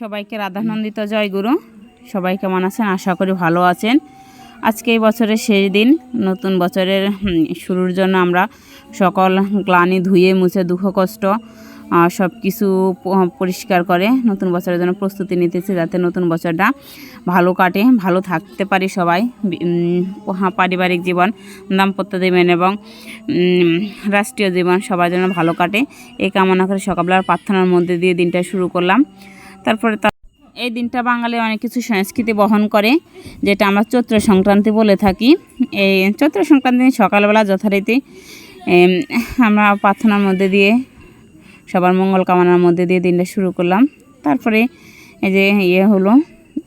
সবাইকে রাধানন্দিত জয়গুরু সবাই কেমন আছেন? আশা করি ভালো আছেন। আজকে এই বছরের শেষ দিন। নতুন বছরের শুরুর জন্য আমরা সকল গ্লানি ধুয়ে মুছে দুঃখ, কষ্ট সব কিছু পরিষ্কার করে নতুন বছরের জন্য প্রস্তুতি নিতেছি যাতে নতুন বছরটা ভালো কাটে, ভালো থাকতে পারি সবাই। পারিবারিক জীবন, দাম্পত্য জীবন এবং রাষ্ট্রীয় জীবন সবার জন্য ভালো কাটে। এই কামনা করে সকালবেলার প্রার্থনার মধ্যে দিয়ে দিনটা শুরু করলাম। তারপরে এই দিনটা বাঙালি অনেক কিছু সংস্কৃতি বহন করে, যেটা আমরা চৈত্র সংক্রান্তি বলে থাকি। এই চৈত্র সংক্রান্তি সকালবেলা যথারীতি আমরা প্রার্থনার মধ্যে দিয়ে, সবার মঙ্গল কামনার মধ্যে দিয়ে দিনটা শুরু করলাম। তারপরে এই যে ইয়ে হলো,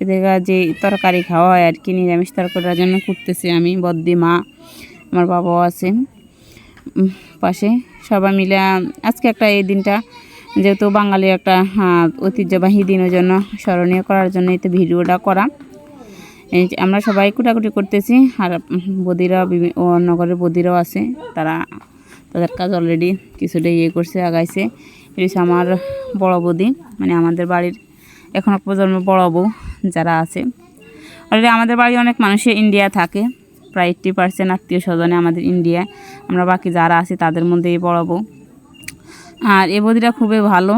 এদের যে তরকারি খাওয়া হয় আর কি, নিরামিষ তরকারির জন্য করতেছি আমি, বদ্দি মা, আমার বাবাও আছে পাশে সবাই মিলে, আজকে একটা এই দিনটা যেহেতু বাঙালি একটা ঐতিহ্যবাহী দিন ওই জন্য স্মরণীয় করার জন্য এই তো ভিডিওটা করা। এই আমরা সবাই কুটাকুটি করতেছি, আর বদিরা নগরের বদিরাও আছে, তারা তাদের কাজ অলরেডি কিছুটা ইয়ে করছে, আগাইছে। এটা আমার বড় বৌদি মানে আমাদের বাড়ির এখনও প্রজন্ম বড় বউ যারা আছে। অলরেডি আমাদের বাড়ি অনেক মানুষই ইন্ডিয়া থাকে, প্রায় এইট্টি পার্সেন্ট আত্মীয় স্বজনে আমাদের ইন্ডিয়ায় আমরা বাকি যারা আছি তাদের মধ্যে এই বড় বউ। আর এ বদিটা খুবই ভালো।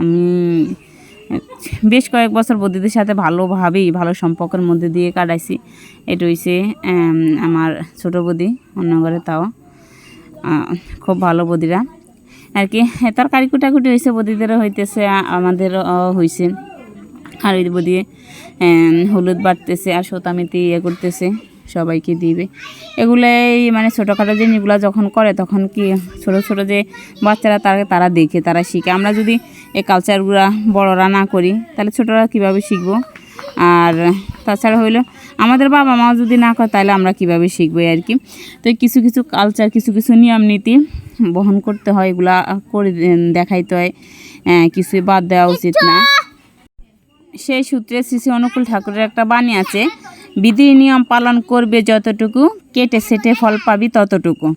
আমি বেশ কয়েক বছর বদিদের সাথে ভালোভাবেই, ভালো সম্পর্কের মধ্যে দিয়ে কাটাইছি। এটা হইছে আমার ছোটো বদি, অন্য ঘরে তাও। খুব ভালো বদিরা। আর কি তরকারি কুটাকুটি হয়েছে বদিদেরও হইতেছে আমাদেরও হয়েছে আর ওই দিয়ে হলুদ বাটতেছে আর সোতামিতি ইয়ে করতেছে। সবাইকে দিবে। এগুলাই মানে ছোটোখাটো জিনিসগুলো যখন করে তখন কি ছোট ছোট যে বাচ্চারা তারা তারা দেখে তারা শিখে। আমরা যদি এই কালচারগুলো বড়রা না করি তাহলে ছোটরা কীভাবে শিখব? আর তাছাড়া হইল আমাদের বাবা মাও যদি না করে তাহলে আমরা কীভাবে শিখব আর কি? তো কিছু কিছু কালচার কিছু কিছু নিয়ম নীতি বহন করতে হয় এগুলা করে দেখাইতে হয়। আহ, কিছুই বাদ দেওয়া উচিত না। সেই সূত্রে শ্রী শ্রী অনুকূল ঠাকুরের একটা বাণী আছে বিধি নিয়ম পালন করবে যতটুকু কেটে সেটে ফল পাবি ততটুকু।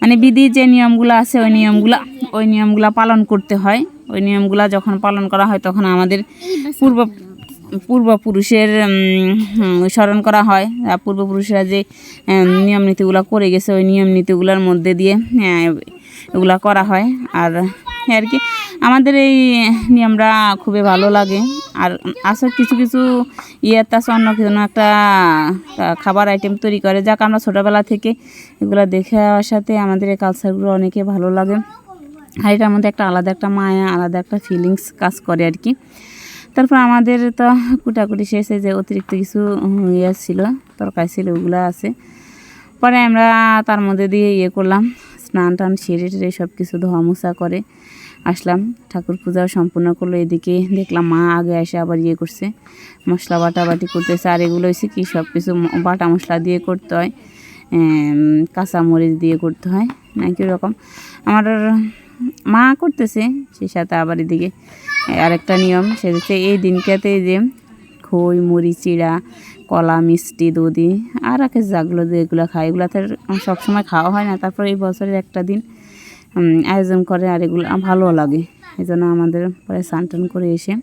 মানে বিধি যে নিয়মগুলো আছে ওই নিয়মগুলো ওই নিয়মগুলো পালন করতে হয়। ওই নিয়মগুলো যখন পালন করা হয় তখন আমাদের পূর্ব পূর্বপুরুষের স্মরণ করা হয়। পূর্বপুরুষরা যে নিয়ম নীতিগুলো করে গেছে ওই নিয়ম নীতিগুলোর মধ্যে দিয়ে আহ, এগুলা করা হয়। আর আর কি আমাদের এই নিয়মটা খুবই ভালো লাগে। আর আসলে কিছু কিছু ইয়েতে আছে, অন্য কোনো একটা খাবার আইটেম তৈরি করে, যাক আমরা ছোটোবেলা থেকে এগুলো দেখে আসার সাথে আমাদের এই কালচারগুলো অনেকে ভালো লাগে। আর এটার মধ্যে একটা আলাদা একটা মায়া, আলাদা একটা ফিলিংস কাজ করে আর কি। তারপর আমাদের তো কুটাকুটি শেষে যে অতিরিক্ত কিছু ইয়ে ছিল, তরকারি ছিল, ওগুলো আছে। পরে আমরা তার মধ্যে দিয়ে ইয়ে করলাম স্নান টান সেরে টেরে সব কিছু ধোয়া মোছা করে। আসলাম ঠাকুর পূজাও সম্পূর্ণ করল এদিকে দেখলাম মা আগে এসে আবার ইয়ে করছে মশলা বাটা বাটি করতেছে আর এগুলো হয়েছে কি সব কিছু বাটা মশলা দিয়ে করতে হয় এম, কাঁচা মরিচ দিয়ে করতে হয় না কীরকম আমার মা করতেছে সেই সাথে আবার এদিকে আরেকটা নিয়ম সে হচ্ছে এই দিনটাতে যে খই মুড়ি চিড়া কলা মিষ্টি দধি আর একে যাগুলো যেগুলো খায় এগুলো তো সবসময় খাওয়া হয় না তারপর এই বছরের একটা দিন আয়োজন করে আর এগুলো ভালো লাগে। এই জন্য আমাদের পরে স্নান টান করে এসে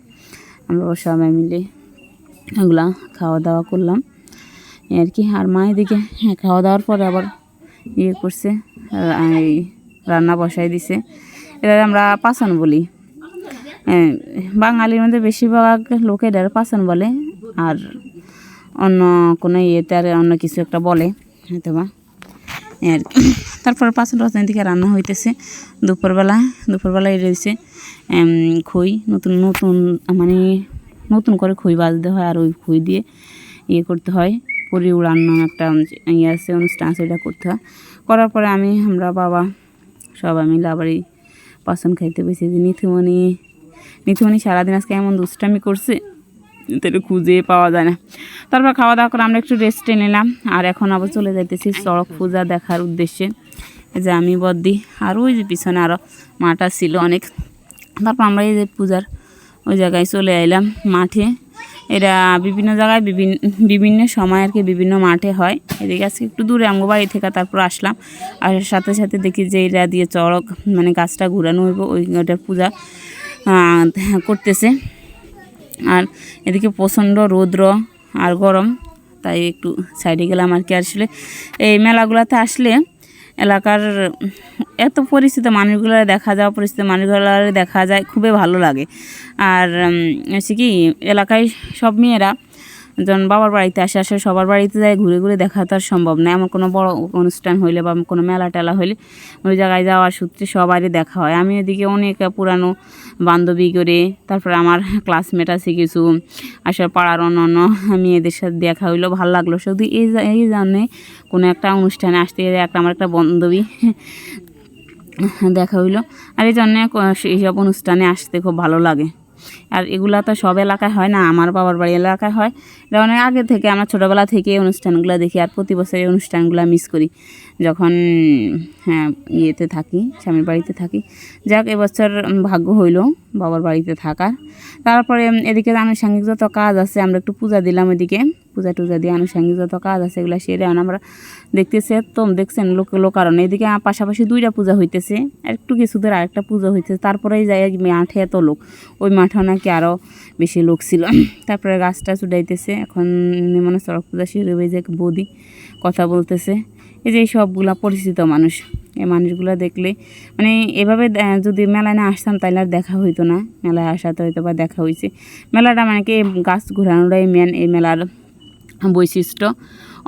আমরা সবাই মিলে এগুলা খাওয়া দাওয়া করলাম আর কি আর মা এদিকে হ্যাঁ খাওয়া দাওয়ার পরে আবার ইয়ে করছে রান্না বসাই দিছে। এটা আমরা পাচন বলি। হ্যাঁ, বাঙালির মধ্যে বেশিরভাগ লোকে এটার পাচন বলে আর অন্য কোনো ইয়েতে আর অন্য কিছু একটা বলে হয়তো বা আর কি। তারপর পাঁচন টাচন দিকে রান্না হইতেছে। দুপুরবেলা দুপুরবেলা হচ্ছে খই, নতুন নতুন মানে নতুন করে খই বাজতে হয় আর ওই খই দিয়ে ইয়ে করতে হয়। পুরি উড়ানো একটা ইয়ে আছে, অনুষ্ঠান আছে করতে হয়। করার পরে আমি, আমরা বাবা সবাই মিলে আবার এই পাচন খাইতে বেশি যে নিথুমণি নিথুমণি সারাদিন আজকে এমন দুষ্টামি করছে তাহলে খুঁজে পাওয়া যায় না। তারপর খাওয়া দাওয়া করে আমরা একটু রেস্টে নিলাম। আর এখন আবার চলে যাইতেছি চড়ক পূজা দেখার উদ্দেশ্যে। যে আমি বদ্দি আর ওই যে পিছনে আরও মাঠা ছিল অনেক। তারপর আমরা এই যে পূজার ওই জায়গায় চলে আইলাম মাঠে। এরা বিভিন্ন জায়গায় বিভিন্ন বিভিন্ন সময় আর কি বিভিন্ন মাঠে হয়। এদিকে আজকে একটু দূরে আমগো বাড়ি থেকে তারপর আসলাম। আর সাথে সাথে দেখি যে এরা দিয়ে চড়ক মানে গাছটা ঘুরানো হইব ওই ওটার পূজা করতেছে। আর এদিকে প্রচণ্ড রৌদ্র আর গরম, তাই একটু সাইডে গেলাম আর কি। আসলে এই মেলাগুলোতে আসলে এলাকার এত পরিচিত মানুষগুলো দেখা যাওয়া পরিচিত মানুষগুলো দেখা যায়, খুবই ভালো লাগে। আর হচ্ছে কি, এলাকায় সব মেয়েরা যখন বাবার বাড়িতে আসে আসে সবার বাড়িতে যায়, ঘুরে ঘুরে দেখা তো আর সম্ভব না। এমন কোনো বড় অনুষ্ঠান হইলে বা কোনো মেলা টেলা হইলে ওই জায়গায় যাওয়ার সূত্রে সবারই দেখা হয়। আমি এদিকে অনেক পুরানো বান্ধবী করে, তারপর আমার ক্লাসমেট আছে কিছু আসলে পাড়ার অন্য অন্য মেয়েদের সাথে দেখা হইল, ভালো লাগল। শুধু এই এই জন্যে কোনো একটা অনুষ্ঠানে আসতে গেলে একটা আমার একটা বান্ধবী দেখা হইল। আর এই জন্যে এইসব অনুষ্ঠানে আসতে খুব ভালো লাগে। আর এগুলো তো সব এলাকায় হয় না, আমার বাবার বাড়ি এলাকায় হয়। এটা অনেক আগে থেকে, আমরা ছোটোবেলা থেকে অনুষ্ঠানগুলো দেখি, আর প্রতি বছর এই অনুষ্ঠানগুলো মিস করি। যখন হ্যাঁ ইয়েতে থাকি, স্বামীর বাড়িতে থাকি। যাক, এবছর ভাগ্য হইল বাবার বাড়িতে থাকার। তারপরে এদিকে আনুষঙ্গিক যত কাজ আছে, আমরা একটু পূজা দিলাম এদিকে পূজা টুজা দিয়ে আনুষঙ্গিক যত কাজ আছে এগুলো সেরে আমরা দেখতেছে তো দেখছেন লোক লোকারণ এদিকে পাশাপাশি দুইটা পূজা হইতেছে, একটু কিছু দূর আরেকটা পূজা হইতেছে, তারপরেই যাই মাঠে এত লোক। ওই মাঠেও নাকি আরও বেশি লোক ছিল। তারপরে গাছটা চুটাইতেছে এখন মানে সড়ক পূজা হয়ে যে বৌদি কথা বলতেছে। এই যে সবগুলা পরিচিত মানুষ, এই মানুষগুলো দেখলে মানে এভাবে যদি মেলায় না আসতাম তাহলে আর দেখা হইতো না। মেলায় আসাতে হয়তো বা দেখা হয়েছে মেলাটা মানে কি গাছ ঘোরানোটাই মেন এই মেলার বৈশিষ্ট্য।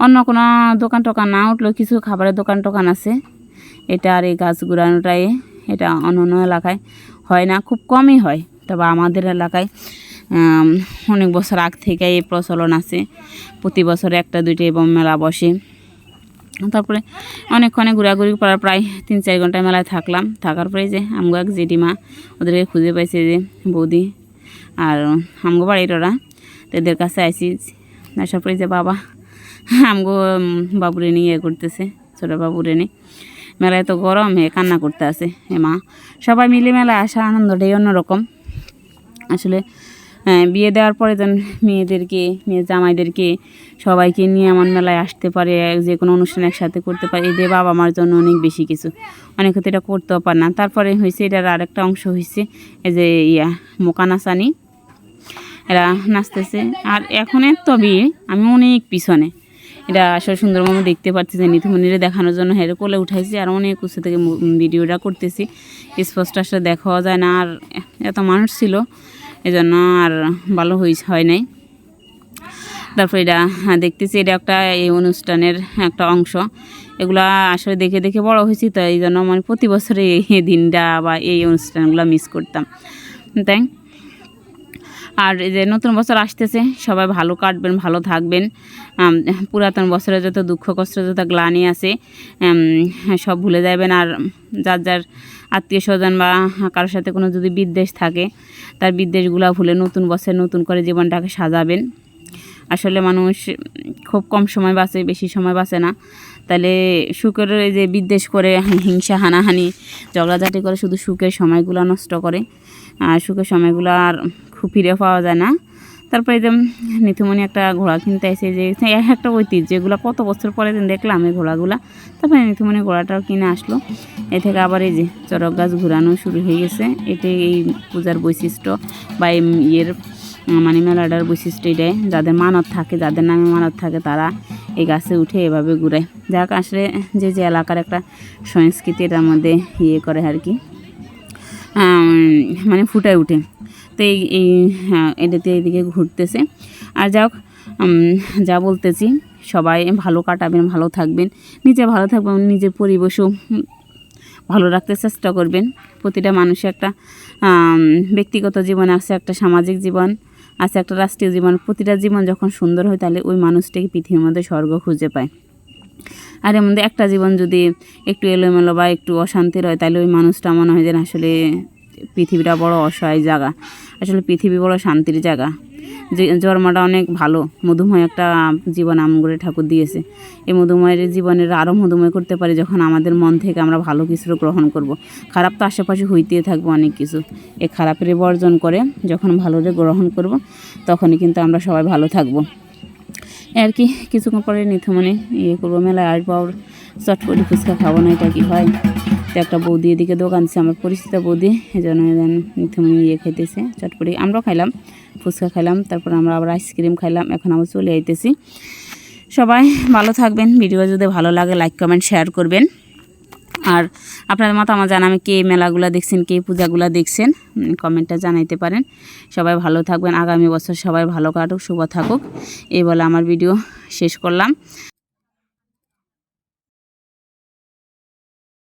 অন্য কোনো দোকান টোকান না উঠলেও কিছু খাবারের দোকান টোকান আছে। এটা আর এই গাছ ঘুরানোটাই এটা অন্য অন্য এলাকায় হয় না, খুব কমই হয়। তবে আমাদের এলাকায় অনেক বছর আগ থেকে এই প্রচলন আছে। প্রতি বছর একটা, দুইটা এবং মেলা বসে। তারপরে অনেকক্ষণে ঘোরাঘুরি করার প্রায় তিন চার ঘণ্টা মেলায় থাকলাম। থাকার পরে যে আমগো এক জেঠিমা ওদেরকে খুঁজে পাইছে যে বৌদি আর আমগো বাড়ির ওরা তো এদের কাছে আইসি আসার পরে যে বাবা, আমগো বাবুরে নিয়ে ইয়ে করতেছে, ছোটো বাবুরে নিয়ে। মেলায় তো গরম হে কান্না করতে আছে হে মা। সবাই মিলে মেলায় আসা আনন্দটাই অন্যরকম। আসলে বিয়ে দেওয়ার পরে যেন মেয়েদেরকে, মেয়ে জামাইদেরকে সবাইকে নিয়ে এমন মেলায় আসতে পারে, যে কোনো অনুষ্ঠান একসাথে করতে পারে, এদের বাবা মার জন্য অনেক বেশি কিছু। অনেক হয়তো এটা করতেও পারে না। তারপরে হয়েছে এটার আরেকটা অংশ হয়েছে এই যে ইয়া মোকা নাচানি এরা নাচতেছে। আর এখন এত বিয়ে আমি অনেক পিছনে। এটা আসলে সুন্দরভাবে দেখতে পাচ্ছি যে নিথুমনিরে দেখানোর জন্য হেরে কোলে উঠাইছি, আর অনেক উঁচু থেকে ভিডিওটা করতেছি। স্পষ্ট আসলে দেখাও যায় না, আর এত মানুষ ছিল, এজন্য আর ভালো হয়েছে হয় নাই। তারপর এটা দেখতেছি, এটা একটা এই অনুষ্ঠানের একটা অংশ। এগুলা আসলে দেখে দেখে বড় হয়েছি, তো এই জন্য মানে প্রতি বছরে এই দিনটা বা এই অনুষ্ঠানগুলো মিস করতাম। তাই আর যে নতুন বছর আসতেছে, সবাই ভালো কাটবেন, ভালো থাকবেন। পুরাতন বছরে যত দুঃখ কষ্ট, যত গ্লানি আছে সব ভুলে যাবেন। আর যার যার আত্মীয় স্বজন বা কারোর সাথে কোনো যদি বিদ্বেষ থাকে, তার বিদ্বেষগুলো ভুলে নতুন বছর নতুন করে জীবনটাকে সাজাবেন। আসলে মানুষ খুব কম সময় বাঁচে, বেশি সময় বাঁচে না। তাহলে সুখের যে বিদ্বেষ করে, হিংসা, হানাহানি, ঝগড়াঝাটি করে শুধু সুখের সময়গুলো নষ্ট করে। আর সুখের সময়গুলো আর খুব ফিরে পাওয়া যায় না। তারপরে যে নিথুমণি একটা ঘোড়া কিনতে এসে যে একটা ঐতিহ্য, এগুলো কত বছর পরে দেখলাম এই ঘোড়াগুলা। তারপরে নিথুমণি ঘোড়াটাও কিনে আসলো। এ থেকে আবার এই যে চরক গাছ ঘুরানো শুরু হয়ে গেছে। এটাই এই পূজার বৈশিষ্ট্য বা ইয়ের মানে মেলাটার বৈশিষ্ট্য এটাই। যাদের মানত থাকে, যাদের নামে মানত থাকে, তারা এই গাছে উঠে এভাবে ঘুরায় যাক, আসলে যে যে এলাকার একটা সংস্কৃতি এটার মধ্যে ইয়ে করে আর কি। মানে ফুটায় উঠে তো এই হ্যাঁ, এটাতে এইদিকে ঘুরতেছে। আর যাক যা বলতেছি সবাই ভালো কাটাবেন ভালো থাকবেন। নিজে ভালো থাকবেন নিজের পরিবেশও ভালো রাখতে চেষ্টা করবেন। প্রতিটা মানুষের একটা ব্যক্তিগত জীবন আছে একটা সামাজিক জীবন আছে একটা রাষ্ট্রীয় জীবন। প্রতিটা জীবন যখন সুন্দর হয় তাহলে ওই মানুষটাকে পৃথিবীর মধ্যে স্বর্গ খুঁজে পায়। আর এর মধ্যে একটা জীবন যদি একটু এলোমেলো বা একটু অশান্তির হয় তাহলে ওই মানুষটা মনে হয় যে না আসলে পৃথিবীটা বড় অসহায় জায়গা। আসলে পৃথিবী বড় শান্তির জায়গা। জন্মটা অনেক ভালো। মধুময় একটা জীবন আমগুড়ে ঠাকুর দিয়েছে। এই মধুময়ের জীবনের আরও মধুময় করতে পারি যখন আমাদের মন থেকে আমরা ভালো কিছু গ্রহণ করব। খারাপ তো আশেপাশে হইতেই থাকব অনেক কিছু। এই খারাপের বর্জন করে যখন ভালোরে গ্রহণ করব, তখনই কিন্তু আমরা সবাই ভালো থাকব। আর কি, কিছুক্ষণ পরে নিথমনে ইয়ে করব, মেলায় আসব চট করে ফুচকা খাব না এটা কি হয়। তো একটা বৌদি এদিকে দোকান আছে আমার পরিচিত বৌদি এই জন্য নিথমনে ইয়ে খেতেছে চট করে। আমরাও খাইলাম, ফুচকা খাইলাম, তারপর আমরা আবার আইসক্রিম খাইলাম, এখন আমরা চলে আইতেছি। সবাই ভালো থাকবেন ভিডিও যদি ভালো লাগে লাইক কমেন্ট শেয়ার করবেন। আর আপনাদের মতামত জানাবেন কে মেলাগুলো দেখছেন, কে পূজাগুলো দেখছেন কমেন্টটা জানাইতে পারেন। সবাই ভালো থাকবেন, আগামী বছর সবাই ভালো কাটুক, শুভ থাকুক। এই বলে আমার ভিডিও শেষ করলাম।